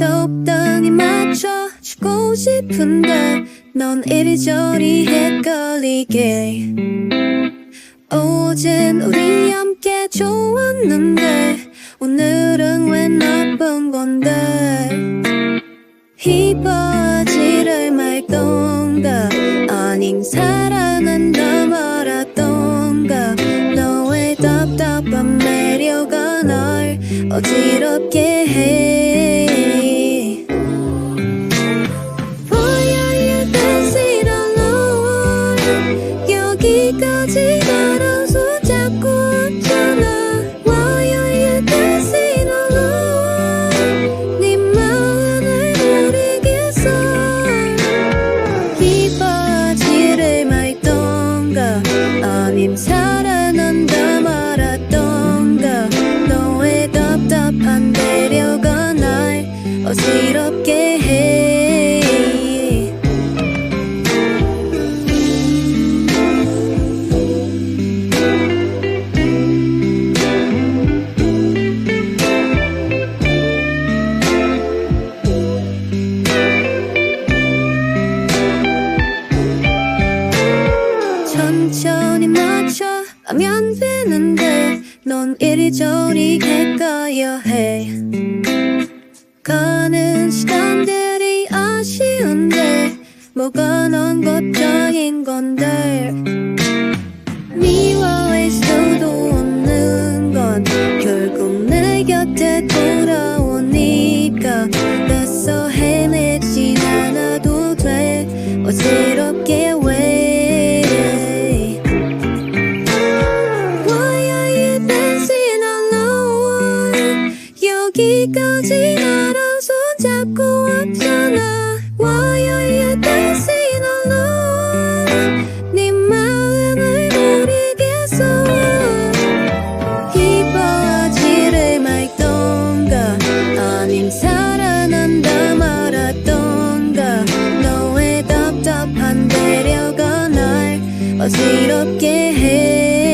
적당히 맞춰주고 싶은데 넌 이리저리 헷갈리게. 어젠 우리 함께 좋았는데 오늘은 왜 나쁜 건데? 이 바지를 말던가 아님 사랑한다 말았던가 너의 답답한 매력가 날 어지럽게 해 어지럽게 해. 천천히 맞춰가면 되는데 넌 이리저리 헷갈려 해 뭐가 넌 걱정인 건데? 미워할 수도 없는 건 결국 내 곁에 돌아오니까. 애써 헤매진 않아도 돼. 어지럽게 왜 여기까지 나랑 손잡고 왔잖아. Why 아님 사랑한다 말았던가. 너의 답답한 배려가 날 어지럽게 해